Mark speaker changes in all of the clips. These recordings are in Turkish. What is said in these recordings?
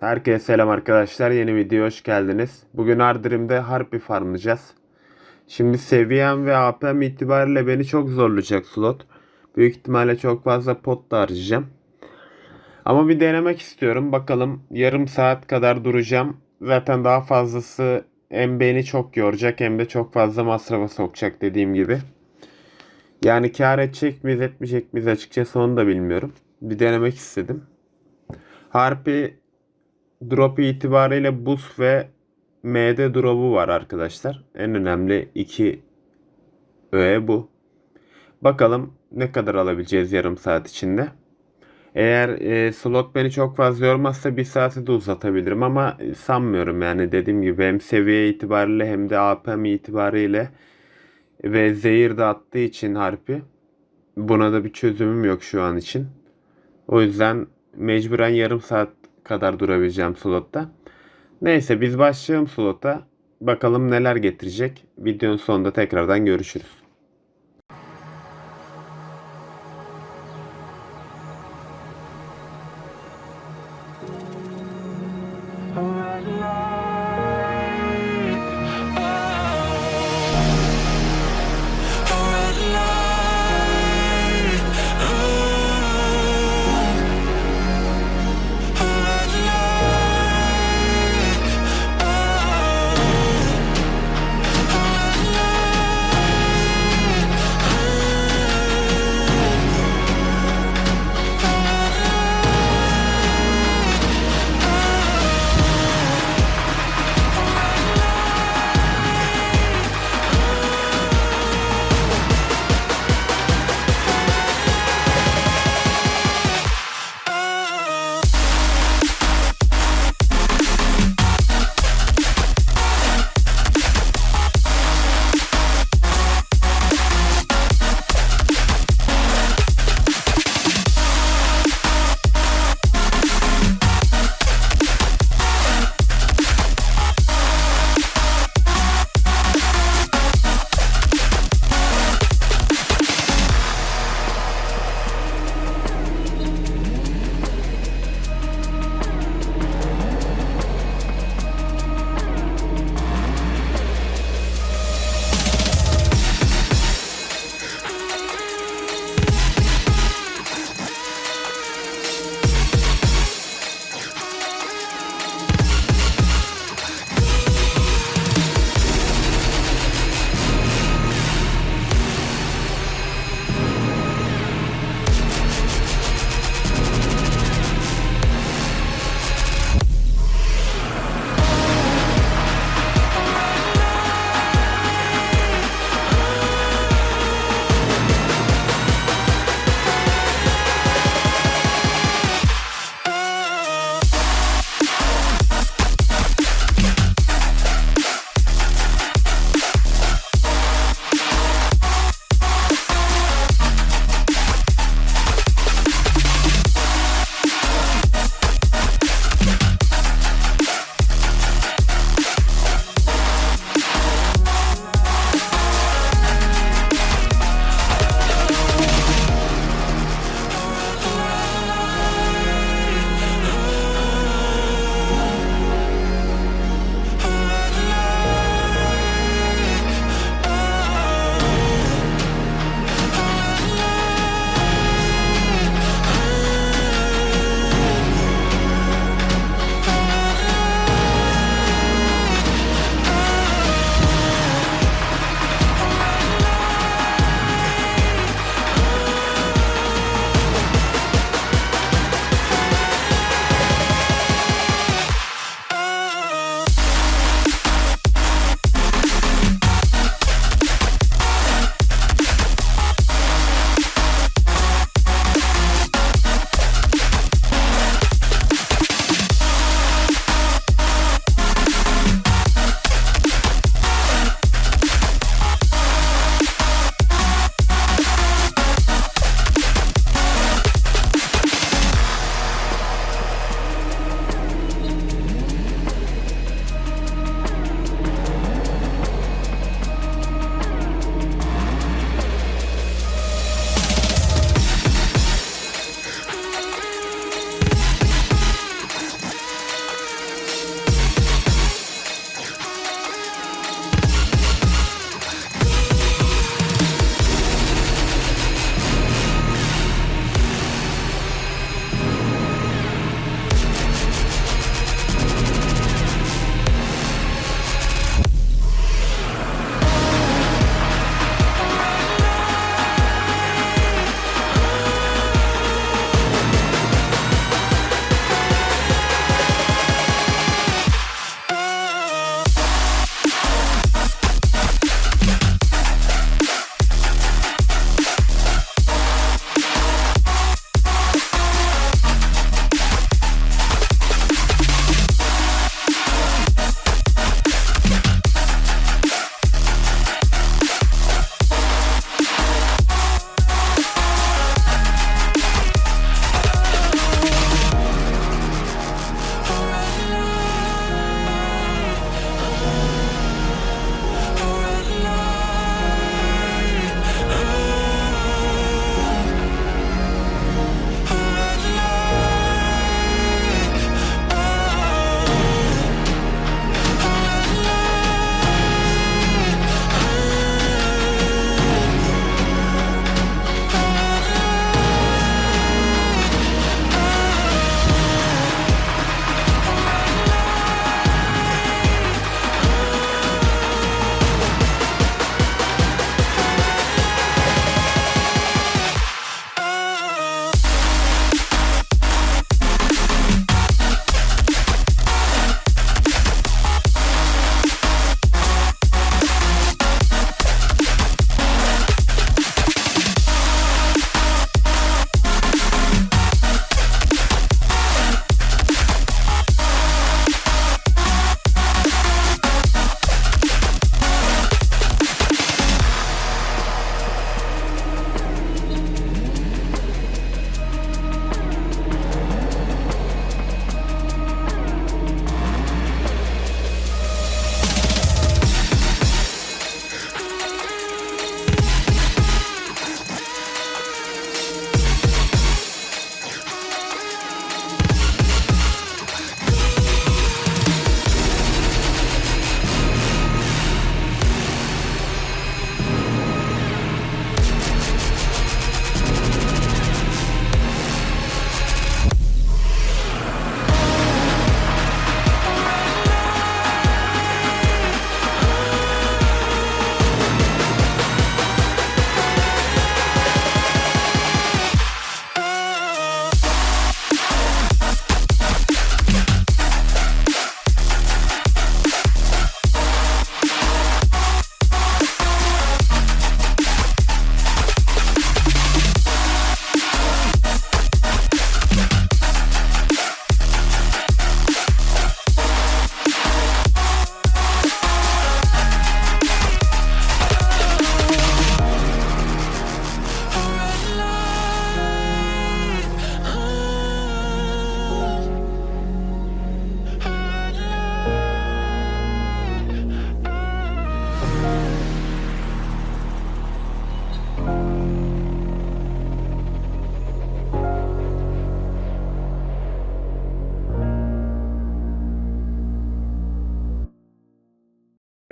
Speaker 1: Herkese selam arkadaşlar. Yeni video hoş geldiniz. Bugün Ardrim'de Harpy farmlayacağız. Şimdi seviyem ve AP'm itibariyle beni çok zorlayacak slot. Büyük ihtimalle çok fazla pot da harcayacağım. Ama bir denemek istiyorum. Bakalım yarım saat kadar duracağım. Zaten daha fazlası hem beni çok yoracak hem de çok fazla masrafa sokacak dediğim gibi. Yani kar edecek miyiz etmeyecek miyiz açıkçası onu da bilmiyorum. Bir denemek istedim. Harpy drop itibariyle buz ve MD drop'u var arkadaşlar. En önemli iki öğe bu. Bakalım ne kadar alabileceğiz yarım saat içinde. Eğer e, slot beni çok fazla yormazsa bir saati de uzatabilirim ama sanmıyorum yani dediğim gibi hem seviye itibariyle hem de APM itibariyle ve zehir de attığı için harpi buna da bir çözümüm yok şu an için. O yüzden mecburen yarım saat kadar durabileceğim slotta. Neyse biz başlayalım slota. Bakalım neler getirecek. Videonun sonunda tekrardan görüşürüz.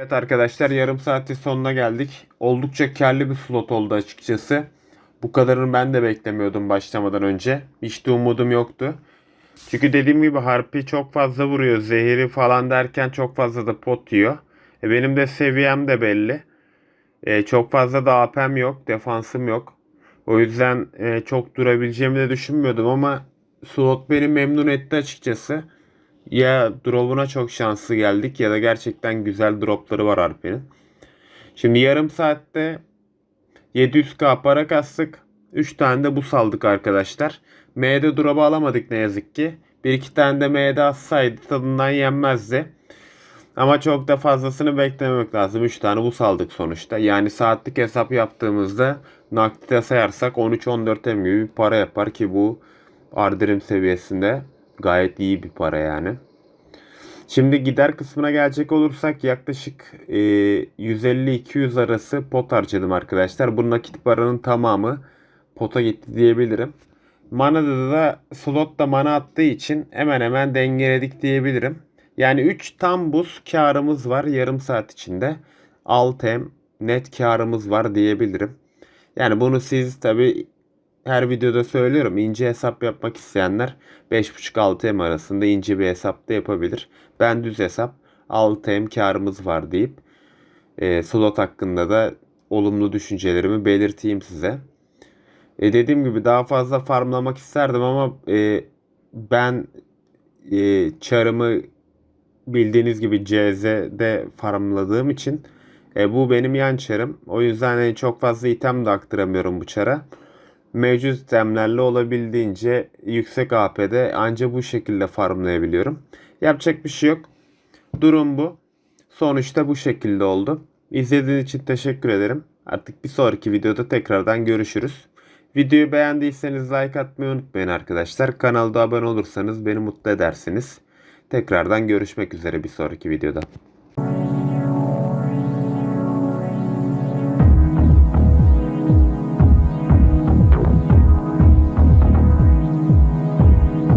Speaker 1: Evet arkadaşlar yarım saatin sonuna geldik. Oldukça karlı bir slot oldu açıkçası. Bu kadarını ben de beklemiyordum başlamadan önce. Hiç de umudum yoktu. Çünkü dediğim gibi harpi çok fazla vuruyor. Zehiri falan derken çok fazla da pot yiyor. E benim de seviyem de belli. E, çok fazla da AP'm yok. Defansım yok. O yüzden e, çok durabileceğimi de düşünmüyordum ama slot beni memnun etti açıkçası. Ya drop'una çok şanslı geldik ya da gerçekten güzel dropları var harpinin. Şimdi yarım saatte 700k para kastık. 3 tane de bu saldık arkadaşlar. M'de drop'u alamadık ne yazık ki. Bir iki tane de M'de atsaydı tadından yenmezdi. Ama çok da fazlasını beklememek lazım. 3 tane bu saldık sonuçta. Yani saatlik hesap yaptığımızda nakite sayarsak 13-14 M gibi bir para yapar ki bu ardirim seviyesinde gayet iyi bir para yani. Şimdi gider kısmına gelecek olursak yaklaşık e, 150-200 arası pot harcadım arkadaşlar. Bu nakit paranın tamamı pota gitti diyebilirim. Manada da slot da mana attığı için hemen hemen dengeledik diyebilirim. Yani 3 tam buz karımız var yarım saat içinde. 6 M net karımız var diyebilirim. Yani bunu siz tabi her videoda söylüyorum. ince hesap yapmak isteyenler 5.5-6 M arasında ince bir hesap da yapabilir. Ben düz hesap 6 M karımız var deyip e, slot hakkında da olumlu düşüncelerimi belirteyim size. E, dediğim gibi daha fazla farmlamak isterdim ama e, ben e, çarımı bildiğiniz gibi CZ'de farmladığım için e, bu benim yan çarım. O yüzden e, çok fazla item de aktaramıyorum bu çara. Mevcut itemlerle olabildiğince yüksek AP'de anca bu şekilde farmlayabiliyorum. Yapacak bir şey yok. Durum bu. Sonuçta bu şekilde oldu. İzlediğiniz için teşekkür ederim. Artık bir sonraki videoda tekrardan görüşürüz. Videoyu beğendiyseniz like atmayı unutmayın arkadaşlar. Kanalda abone olursanız beni mutlu edersiniz. Tekrardan görüşmek üzere bir sonraki videoda.